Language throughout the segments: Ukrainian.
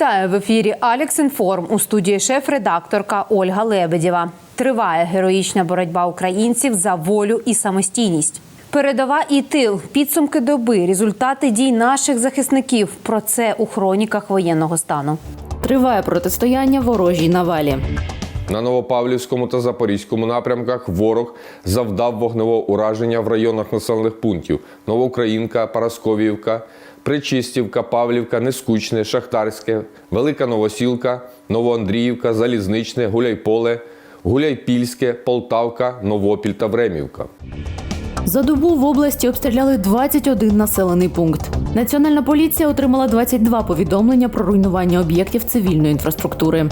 Вітаю в ефірі Алекс Інформ у студії шеф-редакторка Ольга Лебедєва. Триває героїчна боротьба українців за волю і самостійність. Передова і тил, підсумки доби, результати дій наших захисників. Про це у хроніках воєнного стану. Триває протистояння ворожій навалі. На Новопавлівському та Запорізькому напрямках ворог завдав вогневого ураження в районах населених пунктів Новоукраїнка, Парасковіївка, Причистівка, Павлівка, Нескучне, Шахтарське, Велика Новосілка, Новоандріївка, Залізничне, Гуляйполе, Гуляйпільське, Полтавка, Новопіль та Времівка. За добу в області обстріляли 21 населений пункт. Національна поліція отримала 22 повідомлення про руйнування об'єктів цивільної інфраструктури.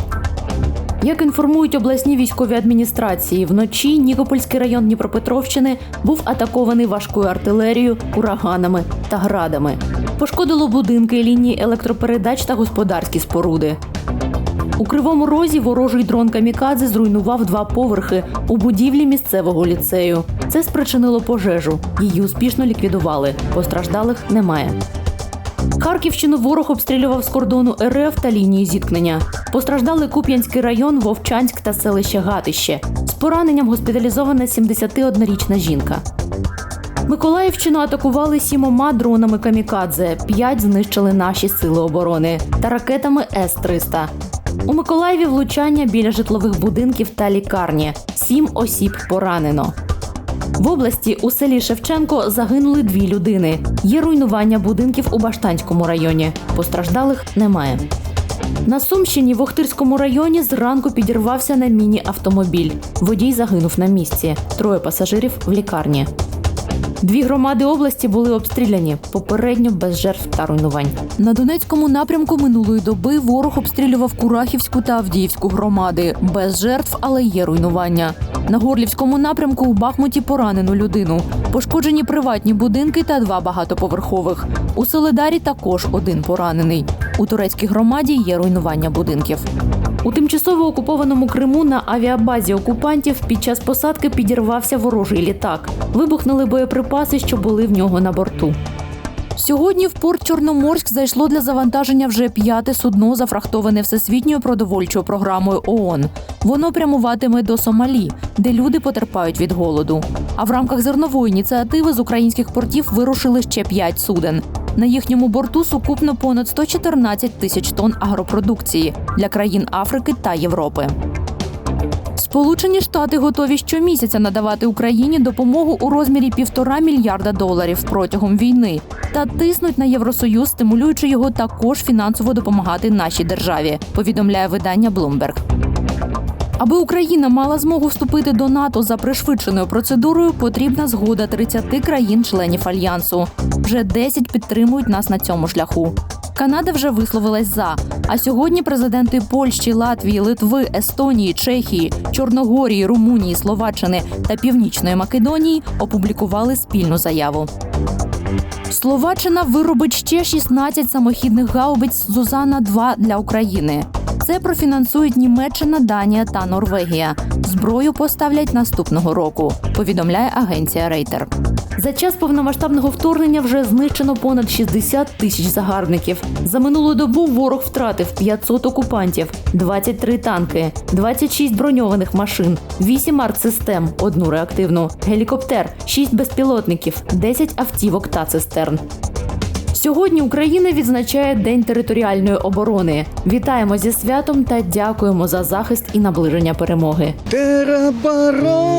Як інформують обласні військові адміністрації, вночі Нікопольський район Дніпропетровщини був атакований важкою артилерією, ураганами та градами. Пошкодило будинки, лінії електропередач та господарські споруди. У кривому розі ворожий дрон Камікадзе зруйнував два поверхи у будівлі місцевого ліцею. Це спричинило пожежу. Її успішно ліквідували. Постраждалих немає. Харківщину ворог обстрілював з кордону РФ та лінії зіткнення. Постраждали Куп'янський район, Вовчанськ та селище Гатище. З пораненням госпіталізована 71-річна жінка. Миколаївщину атакували сімома дронами камікадзе. П'ять знищили наші сили оборони та ракетами С-300. У Миколаєві влучання біля житлових будинків та лікарні. Сім осіб поранено. В області у селі Шевченко загинули дві людини. Є руйнування будинків у Баштанському районі. Постраждалих немає. На Сумщині в Охтирському районі зранку підірвався на міні-автомобіль. Водій загинув на місці. Троє пасажирів в лікарні. Дві громади області були обстріляні попередньо без жертв та руйнувань. На Донецькому напрямку минулої доби ворог обстрілював Курахівську та Авдіївську громади без жертв, але є руйнування. На Горлівському напрямку у Бахмуті поранену людину. Пошкоджені приватні будинки та два багатоповерхових. У Соледарі також один поранений. У турецькій громаді є руйнування будинків. У тимчасово окупованому Криму на авіабазі окупантів під час посадки підірвався ворожий літак. Вибухнули боєприпаси, що були в нього на борту. Сьогодні в порт Чорноморськ зайшло для завантаження вже п'яте судно, зафрахтоване всесвітньою продовольчою програмою ООН. Воно прямуватиме до Сомалі, де люди потерпають від голоду. А в рамках зернової ініціативи з українських портів вирушили ще п'ять суден. На їхньому борту сукупно понад 114 тисяч тонн агропродукції для країн Африки та Європи. Сполучені Штати готові щомісяця надавати Україні допомогу у розмірі півтора мільярда доларів протягом війни та тиснуть на Євросоюз, стимулюючи його також фінансово допомагати нашій державі. Повідомляє видання Bloomberg. Аби Україна мала змогу вступити до НАТО за пришвидшеною процедурою, потрібна згода 30 країн-членів альянсу. Вже 10 підтримують нас на цьому шляху. Канада вже висловилась за. А сьогодні президенти Польщі, Латвії, Литви, Естонії, Чехії, Чорногорії, Румунії, Словаччини та Північної Македонії опублікували спільну заяву. Словаччина виробить ще 16 самохідних гаубиць Зузана 2 для України. Це профінансують Німеччина, Данія та Норвегія. Зброю поставлять наступного року. Повідомляє агенція Рейтер. За час повномасштабного вторгнення вже знищено понад 60 тисяч загарбників. За минулу добу ворог втратив 500 окупантів, 23 танки, 26 броньованих машин, 8 артсистем, одну реактивну, гелікоптер, 6 безпілотників, 10 автівок та цистерн. Сьогодні Україна відзначає День територіальної оборони. Вітаємо зі святом та дякуємо за захист і наближення перемоги. Тероборона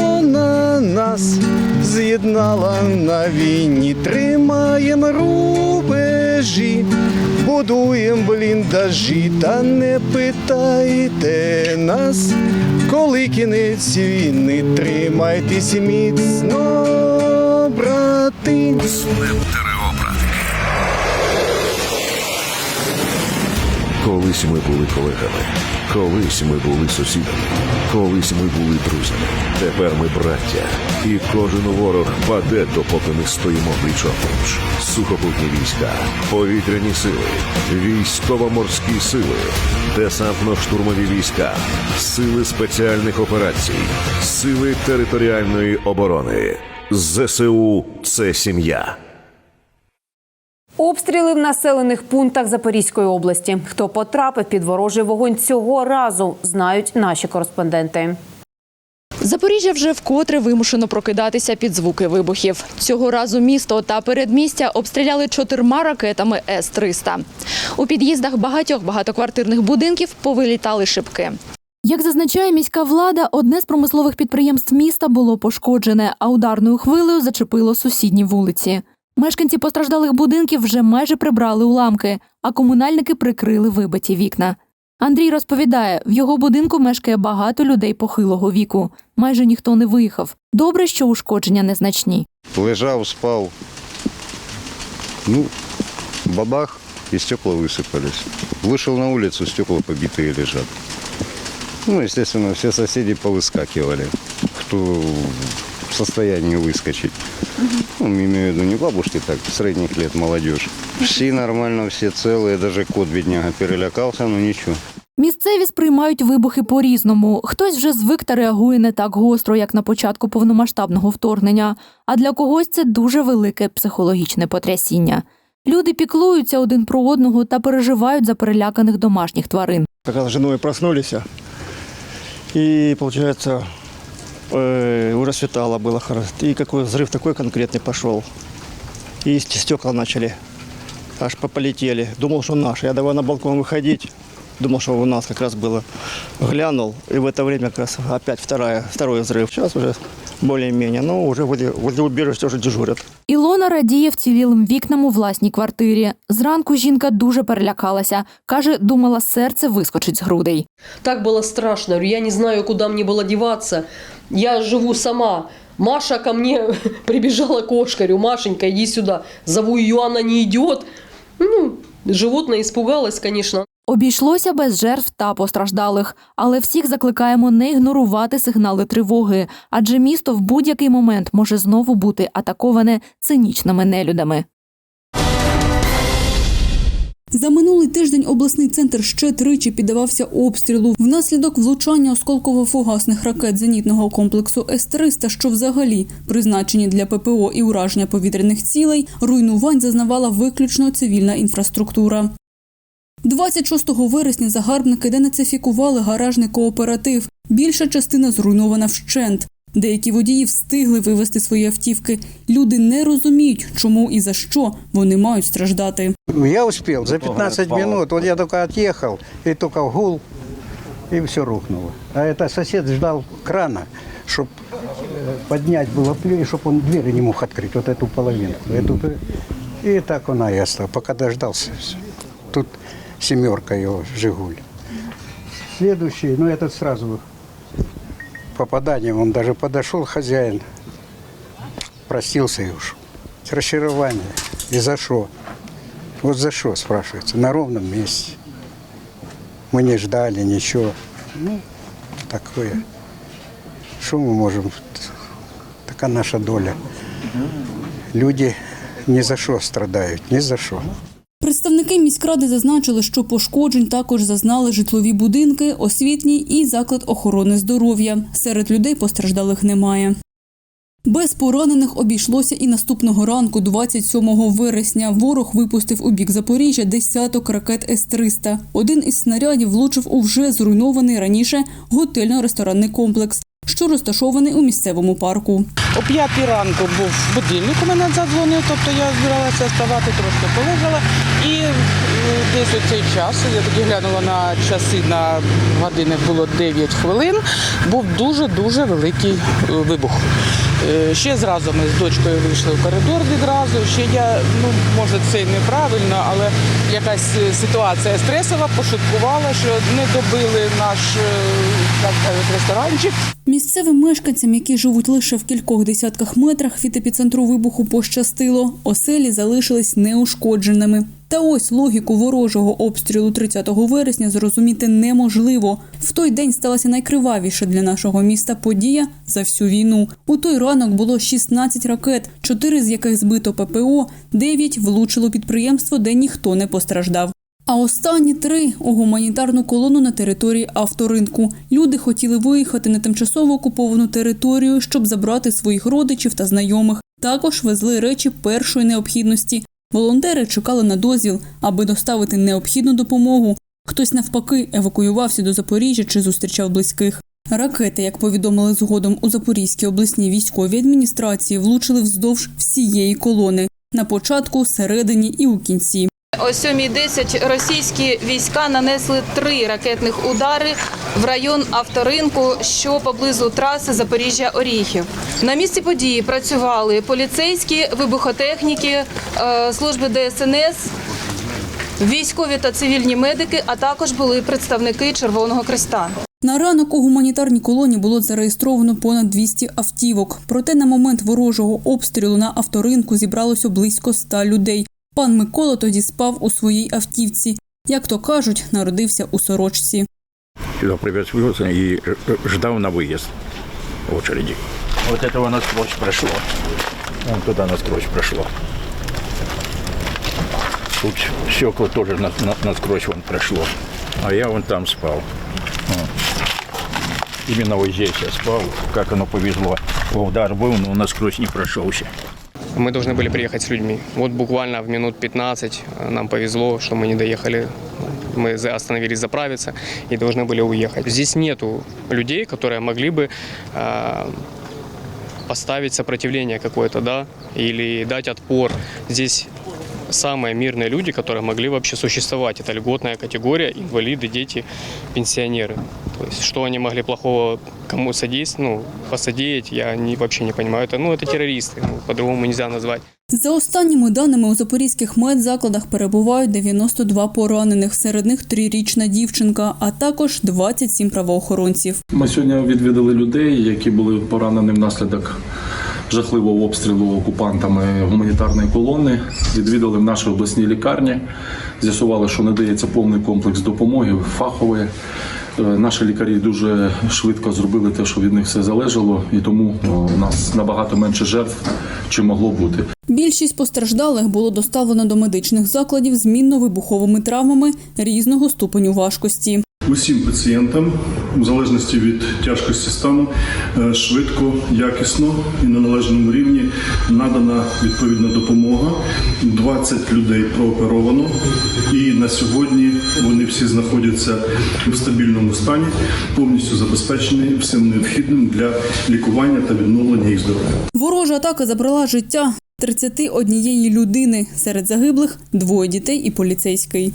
нас з'єднала на війні, тримаєм рубежі, будуєм бліндажі, та не питайте нас, коли кінець війни, тримайтесь міцно, брати. Колись ми були колегами, колись ми були сусідами, колись ми були друзями. Тепер ми браття, і кожен ворог паде, допоки ми стоїмо пліч опліч. Сухопутні війська, повітряні сили, військово-морські сили, десантно-штурмові війська, сили спеціальних операцій, сили територіальної оборони. ЗСУ це сім'я. Обстріли в населених пунктах Запорізької області. Хто потрапив під ворожий вогонь цього разу, знають наші кореспонденти. Запоріжжя вже вкотре вимушено прокидатися під звуки вибухів. Цього разу місто та передмістя обстріляли чотирма ракетами С-300. У під'їздах багатьох багатоквартирних будинків повилітали шибки. Як зазначає міська влада, одне з промислових підприємств міста було пошкоджене, а ударною хвилею зачепило сусідні вулиці. Мешканці постраждалих будинків вже майже прибрали уламки, а комунальники прикрили вибиті вікна. Андрій розповідає, в його будинку мешкає багато людей похилого віку. Майже ніхто не виїхав. Добре, що ушкодження незначні. Лежав, спав. Ну, бабах, и стекла высыпались. Вышел на улицу, стекла побитые лежат. Ну, естественно, все соседи повыскакивали, кто в состоянии выскочить. Ну, имею в виду не бабушки, так, средних лет молодежь. Все нормально, все целые, даже кот бедняга перелякался, но ничего. Місцеві сприймають вибухи по-різному. Хтось вже звик та реагує не так гостро, як на початку повномасштабного вторгнення. А для когось це дуже велике психологічне потрясіння. Люди піклуються один про одного та переживають за переляканих домашніх тварин. Как раз с женой проснулись, и, получается, э, уже светало было хорошо. И какой взрыв такой конкретный пошел. И стекла начали, аж по- полетели. Думал, что наши. Я давай на балкон выходить. Думал, что у нас как раз было. Глянул, и в это время как раз опять вторая, второй взрыв. Сейчас уже более-менее, но уже возле, возле убежища уже дежурят. Ілона радіє вцілілим вікнам у власній квартирі. Зранку жінка дуже перелякалася. Каже, думала, серце вискочить з грудей. Так было страшно. Говорю, Я не знаю, куда мне было деваться. Я живу сама. Маша ко мне прибежала кошка. Говорю, Машенька, иди сюда. Зову ее, она не идет. Ну, животное испугалось, конечно. Обійшлося без жертв та постраждалих, але всіх закликаємо не ігнорувати сигнали тривоги, адже місто в будь-який момент може знову бути атаковане цинічними нелюдами. За минулий тиждень обласний центр ще тричі піддавався обстрілу внаслідок влучання осколково-фугасних ракет зенітного комплексу С-300, що взагалі призначені для ППО і ураження повітряних цілей, руйнувань зазнавала виключно цивільна інфраструктура. 26 вересня загарбники денацифікували гаражний кооператив. Більша частина зруйнована вщент. Деякі водії встигли вивезти свої автівки. Люди не розуміють, чому і за що вони мають страждати. Я успел за 15 минут. Вот я только отъехал, и только гул, и все рухнуло. А это сосед ждал крана, чтобы поднять было плюс, чтобы он двери не мог открыть, вот эту половинку. Эту, и так он и остался, пока дождался. всё. Тут семерка его, Жигуль. Следующий, ну этот сразу попаданием, он даже подошел, хозяин, простился и ушел. Расчарование. И за что? Вот за что, спрашивается, на ровном месте. Мы не ждали ничего. Ну, такое. Что мы можем? Такая наша доля. Люди ни за что страдают, ни за что. Представники міськради зазначили, що пошкоджень також зазнали житлові будинки, освітній і заклад охорони здоров'я. Серед людей постраждалих немає. Без поранених обійшлося і наступного ранку, 27 вересня. Ворог випустив у бік Запоріжжя десяток ракет С-300. Один із снарядів влучив у вже зруйнований раніше готельно-ресторанний комплекс, що розташований у місцевому парку. О п'ятій ранку був будильник у мене задзвонив, тобто я збиралася вставати, трошки полежала. І десь у цей час, я тоді глянула на часи, на години було 9 хвилин, був дуже-дуже великий е, вибух. Е, Ще зразу ми з дочкою вийшли в коридор відразу. Ще я, ну може це неправильно, але якась е, ситуація стресова, пошуткувала, що не добили наш так кажуть, ресторанчик. Місцевим мешканцям, які живуть лише в кількох десятках метрах від епіцентру вибуху, пощастило. Оселі залишились неушкодженими. Та ось логіку ворожого обстрілу 30 вересня зрозуміти неможливо. В той день сталася найкривавіша для нашого міста подія за всю війну. У той ранок було 16 ракет, 4 з яких збито ППО, 9 влучило підприємство, де ніхто не постраждав. А останні три у гуманітарну колону на території авторинку. Люди хотіли виїхати на тимчасово окуповану територію, щоб забрати своїх родичів та знайомих. Також везли речі першої необхідності. Волонтери чекали на дозвіл, аби доставити необхідну допомогу. Хтось навпаки евакуювався до Запоріжжя чи зустрічав близьких. Ракети, як повідомили згодом у Запорізькій обласній військовій адміністрації, влучили вздовж всієї колони на початку, середині і у кінці. О 7.10 російські війська нанесли три ракетних удари в район авторинку, що поблизу траси Запоріжжя-Оріхів. На місці події працювали поліцейські, вибухотехніки, е, служби ДСНС, військові та цивільні медики, а також були представники Червоного Христа. На ранок у гуманітарній колоні було зареєстровано понад 200 автівок. Проте на момент ворожого обстрілу на авторинку зібралося близько 100 людей. Пан Микола тоді спав у своїй автівці. Як то кажуть, народився у сорочці. Сюда привез и ждал на выезд очереди. Вот этого насквозь прошло. Вон туда насквозь прошло. Тут стекла тоже на, на- насквозь вон прошло. А я вон там спал. Вот. Именно вот здесь я спал. Как оно повезло. Удар был, но насквозь не прошелся. Мы должны были приехать с людьми. Вот буквально в минут 15 нам повезло, что мы не доехали. Мы остановились заправиться и должны были уехать. Здесь нету людей, которые могли бы а, поставить сопротивление какое-то, да, или дать отпор. Здесь самые мирные люди, которые могли вообще существовать. Это льготная категория, инвалиды, дети, пенсионеры. То есть, что они могли плохого кому содействовать, ну, посодеять, я не, вообще не понимаю. Это, ну, это террористы, ну, по-другому нельзя назвать. За останніми даними у запорізьких медзакладах перебувають 92 поранених, серед них трирічна дівчинка, а також 27 правоохоронців. Ми сьогодні відвідали людей, які були поранені внаслідок жахливого обстрілу окупантами гуманітарної колони. Відвідали в нашій обласній лікарні. З'ясували, що надається повний комплекс допомоги фахової. Е, Наші лікарі дуже швидко зробили те, що від них все залежало, і тому у нас набагато менше жертв, чим могло бути. Більшість постраждалих було доставлено до медичних закладів з мінно-вибуховими травмами різного ступеню важкості. Усім пацієнтам, в залежності від тяжкості стану, е, швидко, якісно і на належному рівні надана відповідна допомога. 20 людей прооперовано, і на сьогодні вони всі знаходяться в стабільному стані, повністю забезпечені всім необхідним для лікування та відновлення їх здоров'я. Ворожа атака забрала життя 31 людини. Серед загиблих двоє дітей і поліцейський.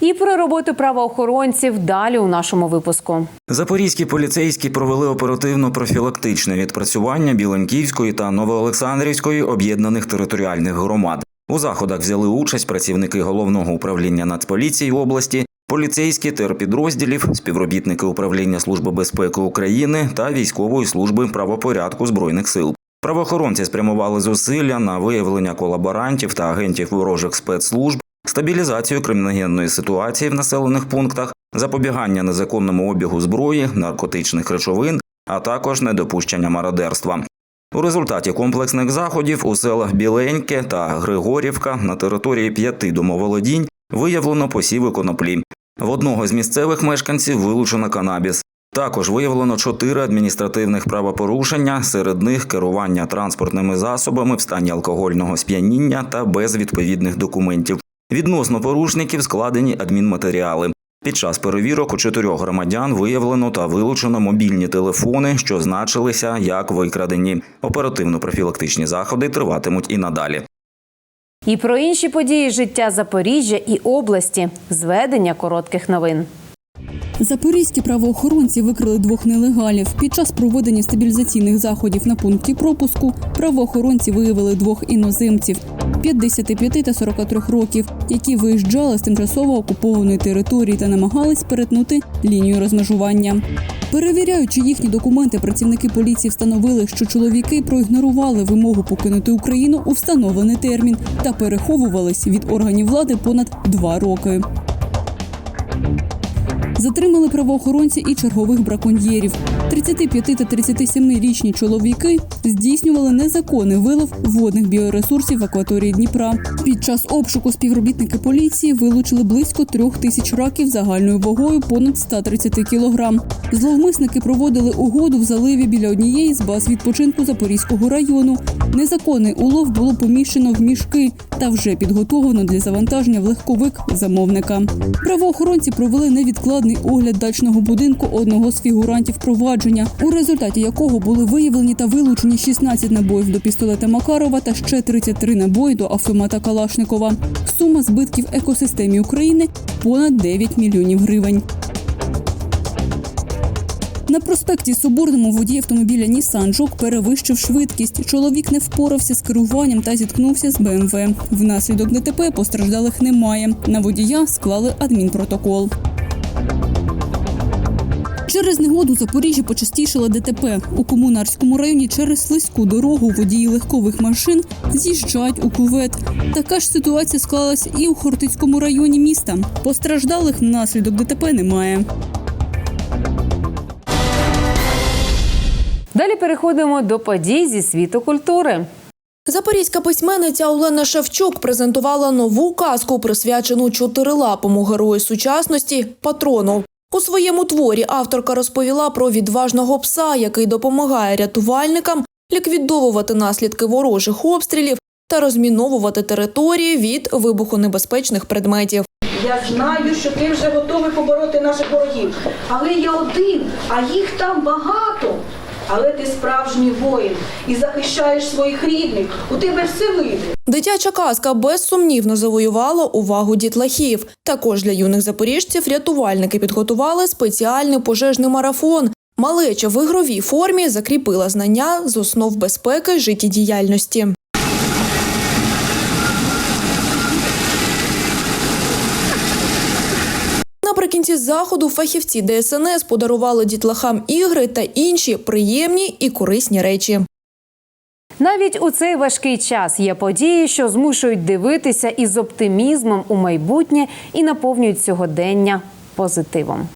І про роботу правоохоронців далі у нашому випуску. Запорізькі поліцейські провели оперативно-профілактичне відпрацювання Біленківської та Новоолександрівської об'єднаних територіальних громад. У заходах взяли участь працівники головного управління Нацполіції області, поліцейські терпідрозділів, співробітники управління Служби безпеки України та військової служби правопорядку збройних сил. Правоохоронці спрямували зусилля на виявлення колаборантів та агентів ворожих спецслужб, стабілізацію криміногенної ситуації в населених пунктах, запобігання незаконному обігу зброї, наркотичних речовин, а також недопущення мародерства. У результаті комплексних заходів у селах Біленьке та Григорівка на території п'яти домоволодінь виявлено посіви коноплі. В одного з місцевих мешканців вилучено канабіс. Також виявлено чотири адміністративних правопорушення, серед них керування транспортними засобами в стані алкогольного сп'яніння та без відповідних документів. Відносно порушників складені адмінматеріали. Під час перевірок у чотирьох громадян виявлено та вилучено мобільні телефони, що значилися як викрадені. Оперативно-профілактичні заходи триватимуть і надалі. І про інші події життя Запоріжжя і області. Зведення коротких новин. Запорізькі правоохоронці викрили двох нелегалів. Під час проведення стабілізаційних заходів на пункті пропуску правоохоронці виявили двох іноземців 55 та 43 років, які виїжджали з тимчасово окупованої території та намагались перетнути лінію розмежування. Перевіряючи їхні документи, працівники поліції встановили, що чоловіки проігнорували вимогу покинути Україну у встановлений термін та переховувались від органів влади понад два роки. Затримали правоохоронці і чергових браконьєрів. 35 та 37-річні чоловіки здійснювали незаконний вилов водних біоресурсів в акваторії Дніпра. Під час обшуку співробітники поліції вилучили близько трьох тисяч раків загальною вагою понад 130 кілограм. Зловмисники проводили угоду в заливі біля однієї з баз відпочинку Запорізького району. Незаконний улов було поміщено в мішки та вже підготовлено для завантаження в легковик замовника. Правоохоронці провели невідкладний огляд дачного будинку одного з фігурантів провадження, у результаті якого були виявлені та вилучені 16 набоїв до пістолета Макарова та ще 33 набої до автомата Калашникова. Сума збитків екосистемі України понад 9 мільйонів гривень. На проспекті Соборному водій автомобіля Нісан Жук перевищив швидкість. Чоловік не впорався з керуванням та зіткнувся з БМВ. Внаслідок ДТП постраждалих немає. На водія склали адмінпротокол. Через негоду у Запоріжжі почастішало ДТП. У комунарському районі через слизьку дорогу водії легкових машин з'їжджають у кувет. Така ж ситуація склалась і у Хортицькому районі міста. Постраждалих внаслідок ДТП немає. Далі переходимо до подій зі світу культури. Запорізька письменниця Олена Шевчук презентувала нову казку, присвячену чотирилапому герою сучасності патрону. У своєму творі авторка розповіла про відважного пса, який допомагає рятувальникам ліквідовувати наслідки ворожих обстрілів та розміновувати території від вибухонебезпечних предметів. Я знаю, що ти вже готовий побороти наших ворогів. Але я один, а їх там багато. Але ти справжній воїн і захищаєш своїх рідних. У тебе все вийде. Дитяча казка безсумнівно завоювала увагу дітлахів. Також для юних запоріжців рятувальники підготували спеціальний пожежний марафон. Малеча в ігровій формі закріпила знання з основ безпеки життєдіяльності. Наприкінці заходу фахівці ДСНС подарували дітлахам ігри та інші приємні і корисні речі. Навіть у цей важкий час є події, що змушують дивитися із оптимізмом у майбутнє і наповнюють сьогодення позитивом.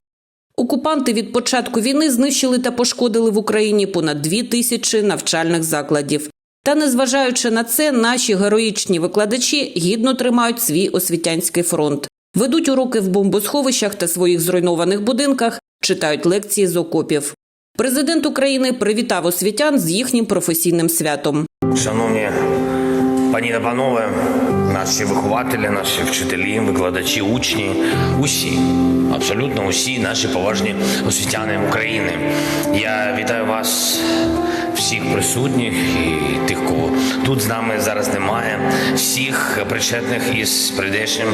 Окупанти від початку війни знищили та пошкодили в Україні понад дві тисячі навчальних закладів. Та незважаючи на це, наші героїчні викладачі гідно тримають свій освітянський фронт, ведуть уроки в бомбосховищах та своїх зруйнованих будинках, читають лекції з окопів. Президент України привітав освітян з їхнім професійним святом. Шановні пані та панове, наші вихователі, наші вчителі, викладачі, учні, усі, абсолютно усі наші поважні освітяни України. Я вітаю вас, всіх присутніх і тих, кого тут з нами зараз немає, всіх причетних із прийдешнім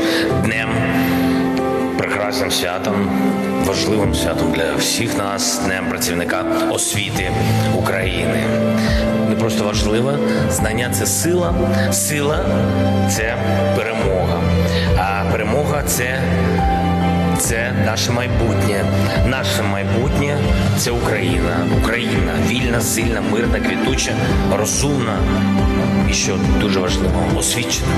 днем прекрасним святом, важливим святом для всіх нас, днем працівника освіти України. Не просто важливе, знання це сила, сила це перемога. А перемога це, це наше майбутнє. Наше майбутнє це Україна. Україна вільна, сильна, мирна, квітуча, розумна і що дуже важливо, освічена.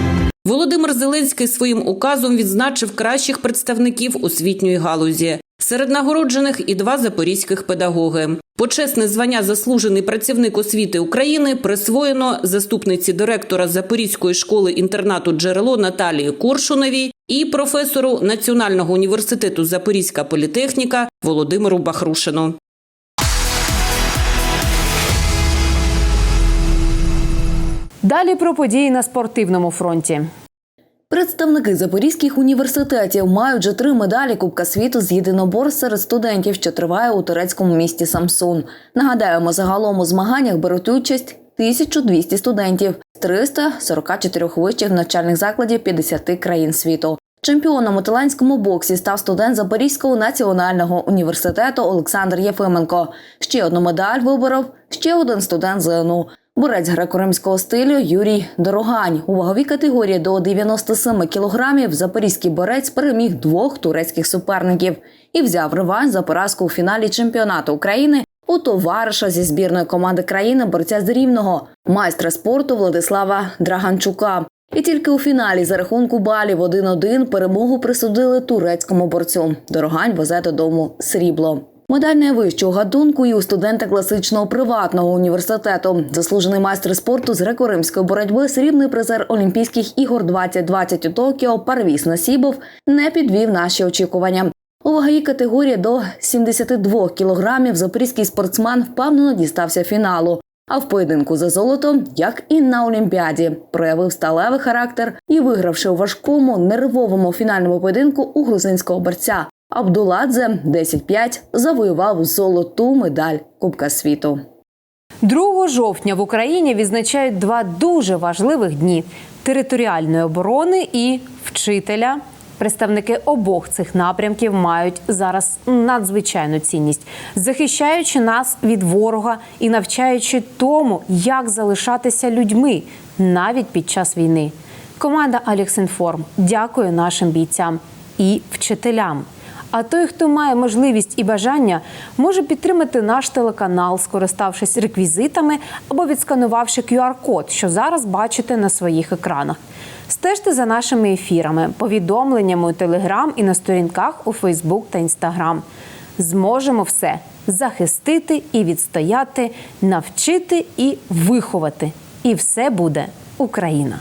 Володимир Зеленський своїм указом відзначив кращих представників освітньої галузі. Серед нагороджених і два запорізьких педагоги. Почесне звання заслужений працівник освіти України присвоєно заступниці директора Запорізької школи інтернату джерело Наталії Коршуновій і професору Національного університету Запорізька політехніка Володимиру Бахрушину. Далі про події на спортивному фронті. Представники запорізьких університетів мають вже три медалі Кубка світу з єдинобор серед студентів, що триває у турецькому місті Самсун. Нагадаємо, загалом у змаганнях беруть участь 1200 студентів з 344 вищих навчальних закладів 50 країн світу. Чемпіоном у талантському боксі став студент Запорізького національного університету Олександр Єфименко. Ще одну медаль виборов ще один студент ЗНУ. Борець греко-римського стилю Юрій Дорогань у ваговій категорії до 97 кілограмів запорізький борець переміг двох турецьких суперників і взяв реванш за поразку у фіналі чемпіонату України у товариша зі збірної команди країни борця з рівного майстра спорту Владислава Драганчука. І тільки у фіналі за рахунку балів 1-1 перемогу присудили турецькому борцю. Дорогань везе додому срібло. Медаль найвищого гатунку і у студента класичного приватного університету. Заслужений майстер спорту з греко-римської боротьби, срібний призер Олімпійських ігор 2020 у Токіо Парвіс Насібов не підвів наші очікування. Ваговій категорії до 72 кілограмів запорізький спортсмен впевнено дістався фіналу. А в поєдинку за золото, як і на Олімпіаді, проявив сталевий характер і, вигравши у важкому нервовому фінальному поєдинку у грузинського борця. Абдуладзе 10-5 завоював золоту медаль Кубка світу. 2 жовтня в Україні відзначають два дуже важливих дні: територіальної оборони і вчителя. Представники обох цих напрямків мають зараз надзвичайну цінність, захищаючи нас від ворога і навчаючи тому, як залишатися людьми навіть під час війни. Команда Аліксінформ дякує нашим бійцям і вчителям. А той, хто має можливість і бажання, може підтримати наш телеканал, скориставшись реквізитами або відсканувавши QR-код, що зараз бачите на своїх екранах. Стежте за нашими ефірами, повідомленнями у Телеграм і на сторінках у Фейсбук та Інстаграм. Зможемо все захистити і відстояти, навчити і виховати. І все буде Україна.